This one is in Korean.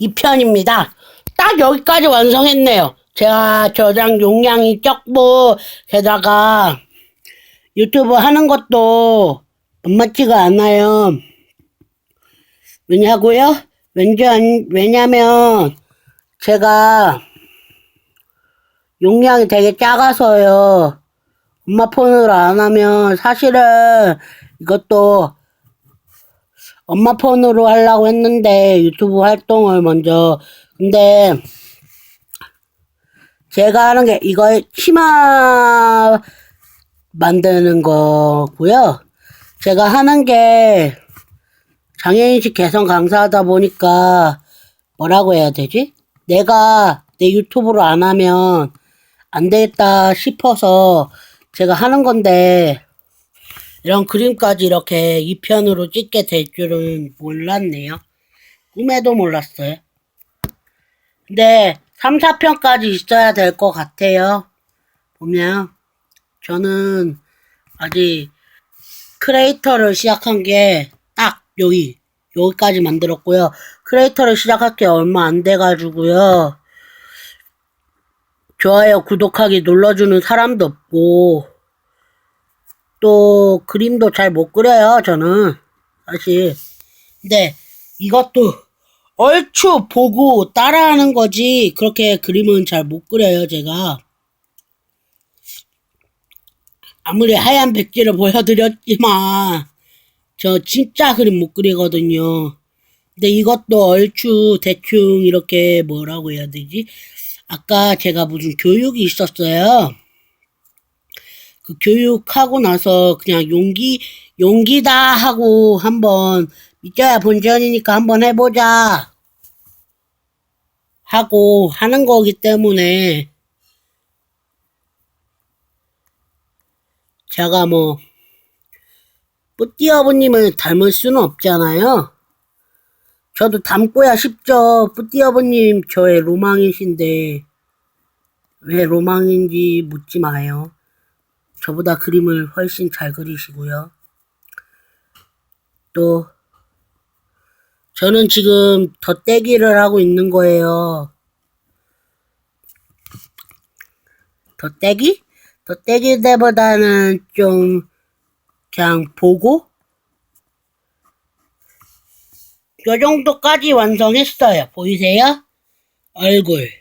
2편입니다. 딱 여기까지 완성했네요. 제가 저장 용량이 적고 게다가 유튜브 하는 것도 만만치가 않아요. 왜냐고요? 왠지 안, 왜냐면 제가 용량이 되게 작아서요. 엄마 폰으로 안 하면 사실은 이것도 엄마 폰으로 하려고 했는데 유튜브 활동을 먼저 근데 제가 하는 게 이거 치마 만드는 거고요. 제가 하는 게 장애인식 개선 강사하다 보니까 뭐라고 해야 되지? 내가 내 유튜브로 안 하면 안 되겠다 싶어서 제가 하는 건데 이런 그림까지 이렇게 2편으로 찍게 될 줄은 몰랐네요. 꿈에도 몰랐어요. 근데 3, 4편까지 있어야 될 것 같아요. 보면 저는 아직 크리에이터를 시작한 게 딱 여기 여기까지 만들었고요. 크리에이터를 시작할 게 얼마 안 돼가지고요. 좋아요, 구독하기 눌러주는 사람도 없고 또 그림도 잘 못 그려요, 저는. 사실. 근데 이것도 얼추 보고 따라하는 거지 그렇게 그림은 잘 못 그려요, 제가. 아무리 하얀 백지를 보여드렸지만 저 진짜 그림 못 그리거든요. 근데 이것도 얼추 대충 이렇게 뭐라고 해야 되지? 아까 제가 무슨 교육이 있었어요. 그 교육하고 나서 그냥 용기 용기다 하고 한번 믿겨야 본전이니까 한번 해보자 하고 하는 거기 때문에 제가 뭐 뿌띠 아버님을 닮을 수는 없잖아요. 저도 닮고야 싶죠. 뿌띠 아버님 저의 로망이신데 왜 로망인지 묻지 마요. 저보다 그림을 훨씬 잘 그리시고요. 또 저는 지금 덧대기를 하고 있는 거예요. 덧대기? 덧대기 때보다는 좀 그냥 보고 요 정도까지 완성했어요. 보이세요? 얼굴.